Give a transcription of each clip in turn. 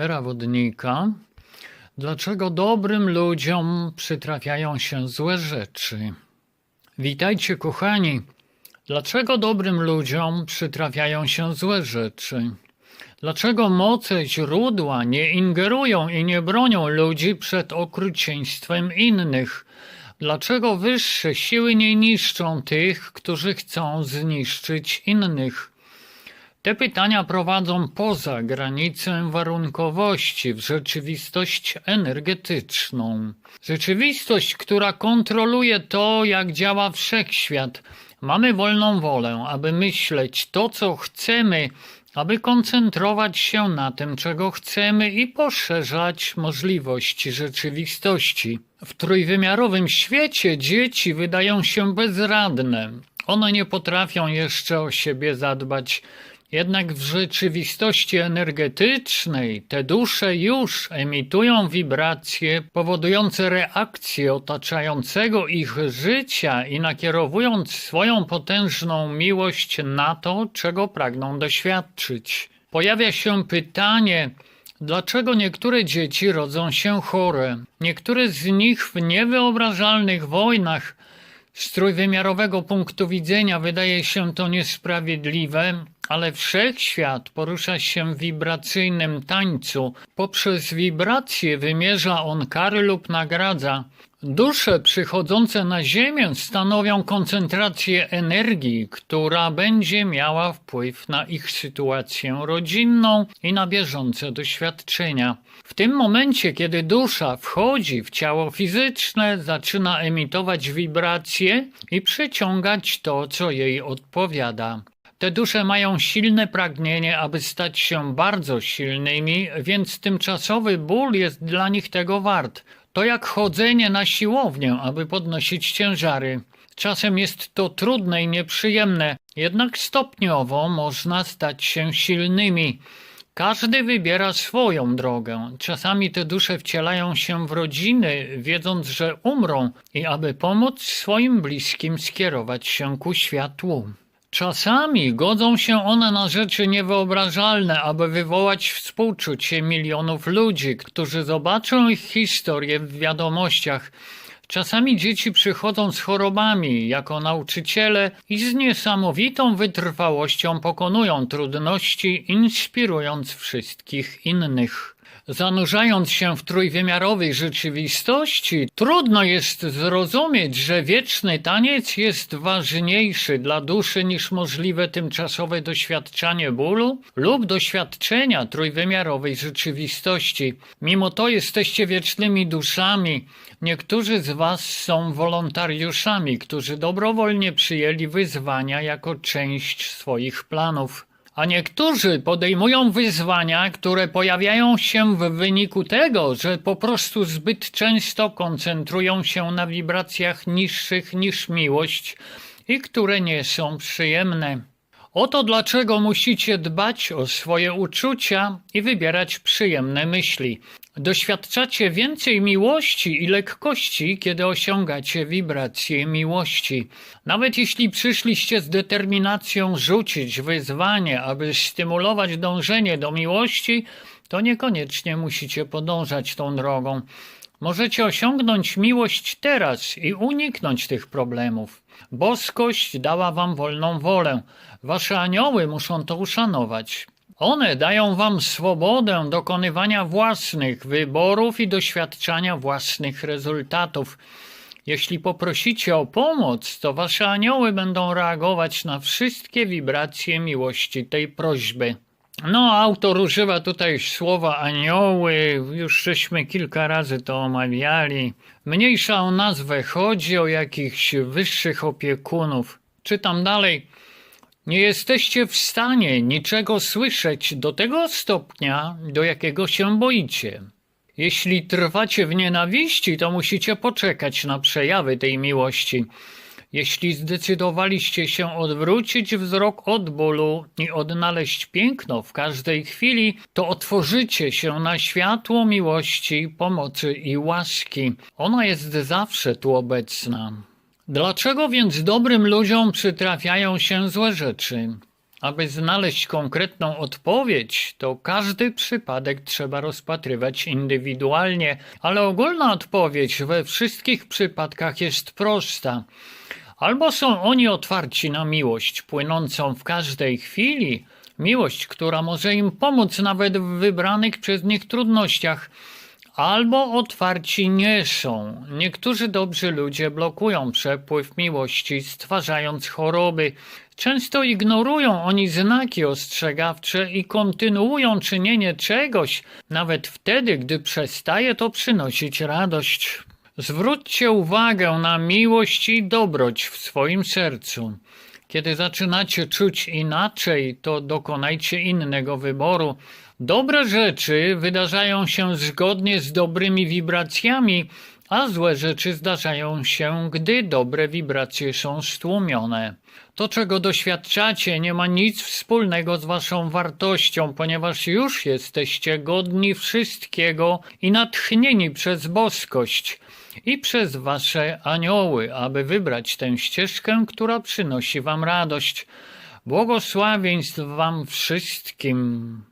Era wodnika. Dlaczego dobrym ludziom przytrafiają się złe rzeczy? Witajcie, kochani. Dlaczego dobrym ludziom przytrafiają się złe rzeczy? Dlaczego moce źródła nie ingerują i nie bronią ludzi przed okrucieństwem innych? Dlaczego wyższe siły nie niszczą tych, którzy chcą zniszczyć innych? Te pytania prowadzą poza granicę warunkowości w rzeczywistość energetyczną. Rzeczywistość, która kontroluje to, jak działa wszechświat. Mamy wolną wolę, aby myśleć to, co chcemy, aby koncentrować się na tym, czego chcemy i poszerzać możliwości rzeczywistości. W trójwymiarowym świecie dzieci wydają się bezradne. One nie potrafią jeszcze o siebie zadbać. Jednak w rzeczywistości energetycznej te dusze już emitują wibracje powodujące reakcje otaczającego ich życia i nakierowując swoją potężną miłość na to, czego pragną doświadczyć. Pojawia się pytanie, Dlaczego niektóre dzieci rodzą się chore? Niektóre z nich w niewyobrażalnych wojnach z trójwymiarowego punktu widzenia wydaje się to niesprawiedliwe, ale wszechświat porusza się w wibracyjnym tańcu. Poprzez wibracje wymierza on kary lub nagradza. Dusze przychodzące na Ziemię stanowią koncentrację energii, która będzie miała wpływ na ich sytuację rodzinną i na bieżące doświadczenia. W tym momencie, kiedy dusza wchodzi w ciało fizyczne, zaczyna emitować wibracje i przyciągać to, co jej odpowiada. Te dusze mają silne pragnienie, aby stać się bardzo silnymi, więc tymczasowy ból jest dla nich tego wart. To jak chodzenie na siłownię, aby podnosić ciężary. Czasem jest to trudne i nieprzyjemne, jednak stopniowo można stać się silnymi. Każdy wybiera swoją drogę. Czasami te dusze wcielają się w rodziny, wiedząc, że umrą, i aby pomóc swoim bliskim skierować się ku światłu. Czasami godzą się one na rzeczy niewyobrażalne, aby wywołać współczucie milionów ludzi, którzy zobaczą ich historię w wiadomościach. Czasami dzieci przychodzą z chorobami jako nauczyciele i z niesamowitą wytrwałością pokonują trudności, inspirując wszystkich innych. Zanurzając się w trójwymiarowej rzeczywistości, trudno jest zrozumieć, że wieczny taniec jest ważniejszy dla duszy niż możliwe tymczasowe doświadczanie bólu lub doświadczenia trójwymiarowej rzeczywistości. Mimo to jesteście wiecznymi duszami. Niektórzy z Was są wolontariuszami, którzy dobrowolnie przyjęli wyzwania jako część swoich planów a niektórzy podejmują wyzwania, które pojawiają się w wyniku tego, że po prostu zbyt często koncentrują się na wibracjach niższych niż miłość i które nie są przyjemne. Oto dlaczego musicie dbać o swoje uczucia i wybierać przyjemne myśli. Doświadczacie więcej miłości i lekkości, kiedy osiągacie wibracje miłości. Nawet jeśli przyszliście z determinacją rzucić wyzwanie, aby stymulować dążenie do miłości, to niekoniecznie musicie podążać tą drogą. Możecie osiągnąć miłość teraz i uniknąć tych problemów. Boskość dała wam wolną wolę. Wasze anioły muszą to uszanować. One dają wam swobodę dokonywania własnych wyborów i doświadczania własnych rezultatów. Jeśli poprosicie o pomoc, to wasze anioły będą reagować na wszystkie wibracje miłości tej prośby. No, autor używa tutaj słowa anioły, już żeśmy kilka razy to omawiali. Mniejsza o nazwę, chodzi o jakichś wyższych opiekunów. Czytam dalej. Nie jesteście w stanie niczego słyszeć do tego stopnia, do jakiego się boicie. Jeśli trwacie w nienawiści, to musicie poczekać na przejawy tej miłości. Jeśli zdecydowaliście się odwrócić wzrok od bólu i odnaleźć piękno w każdej chwili, to otworzycie się na światło miłości, pomocy i łaski. Ona jest zawsze tu obecna. Dlaczego więc dobrym ludziom przytrafiają się złe rzeczy? Aby znaleźć konkretną odpowiedź, to każdy przypadek trzeba rozpatrywać indywidualnie, ale ogólna odpowiedź we wszystkich przypadkach jest prosta. Albo są oni otwarci na miłość płynącą w każdej chwili, miłość, która może im pomóc nawet w wybranych przez nich trudnościach, albo otwarci nie są. Niektórzy dobrzy ludzie blokują przepływ miłości, stwarzając choroby. Często ignorują oni znaki ostrzegawcze i kontynuują czynienie czegoś, nawet wtedy, gdy przestaje to przynosić radość. Zwróćcie uwagę na miłość i dobroć w swoim sercu. Kiedy zaczynacie czuć inaczej, to dokonajcie innego wyboru. Dobre rzeczy wydarzają się zgodnie z dobrymi wibracjami, a złe rzeczy zdarzają się, gdy dobre wibracje są stłumione. To, czego doświadczacie, nie ma nic wspólnego z waszą wartością, ponieważ już jesteście godni wszystkiego i natchnieni przez boskość i przez wasze anioły, aby wybrać tę ścieżkę, która przynosi wam radość. Błogosławieństw wam wszystkim.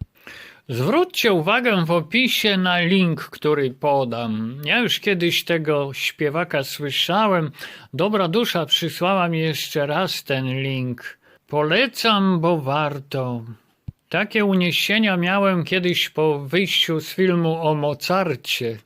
Zwróćcie uwagę w opisie na link, który podam. Ja już kiedyś tego śpiewaka słyszałem. Dobra dusza przysłała mi jeszcze raz ten link. Polecam, bo warto. Takie uniesienia miałem kiedyś po wyjściu z filmu o Mozarcie.